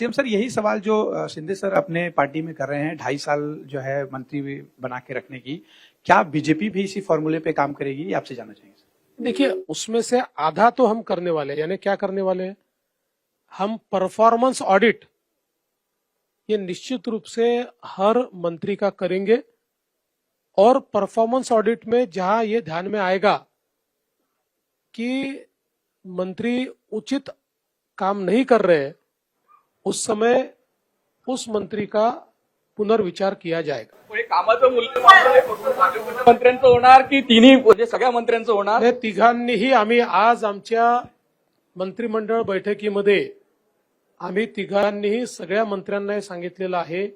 CM sir, यही सवाल जो शिंदे सर अपने पार्टी में कर रहे हैं, ढाई साल जो है मंत्री बना के रखने की, क्या बीजेपी भी इसी फॉर्मूले पे काम करेगी आपसे जानना चाहेंगे देखिए, उसमें से आधा तो हम करने वाले यानी क्या करने वाले हैं? हम परफॉर्मेंस ऑडिट ये निश्चित रूप से हर मंत्री का करेंगे, और परफॉर्मेंस ऑडिट में जहाँ ये ध्यान में आएगा कि मंत्री उचित काम नहीं कर रहे हैं उस समय उस मंत्री का पुनर्विचार किया जाएगा। कामाचं मूल्य मंत्र्यांचं होणार की तिन्ही म्हणजे सगळ्या मंत्र्यांचं होणार? हे तिघांनीही आम्ही आज आमच्या मंत्रिमंडळ बैठकीमध्ये आम्ही तिघांनीही सगळ्या मंत्र्यांना हे सांगितलेलं आहे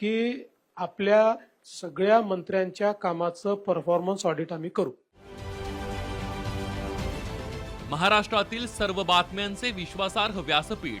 की आपल्या सगळ्या मंत्र्यांच्या कामाचं परफॉर्मन्स ऑडिट आम्ही करू. महाराष्ट्रातील सर्व बातम्यांचे विश्वासार्ह व्यासपीठ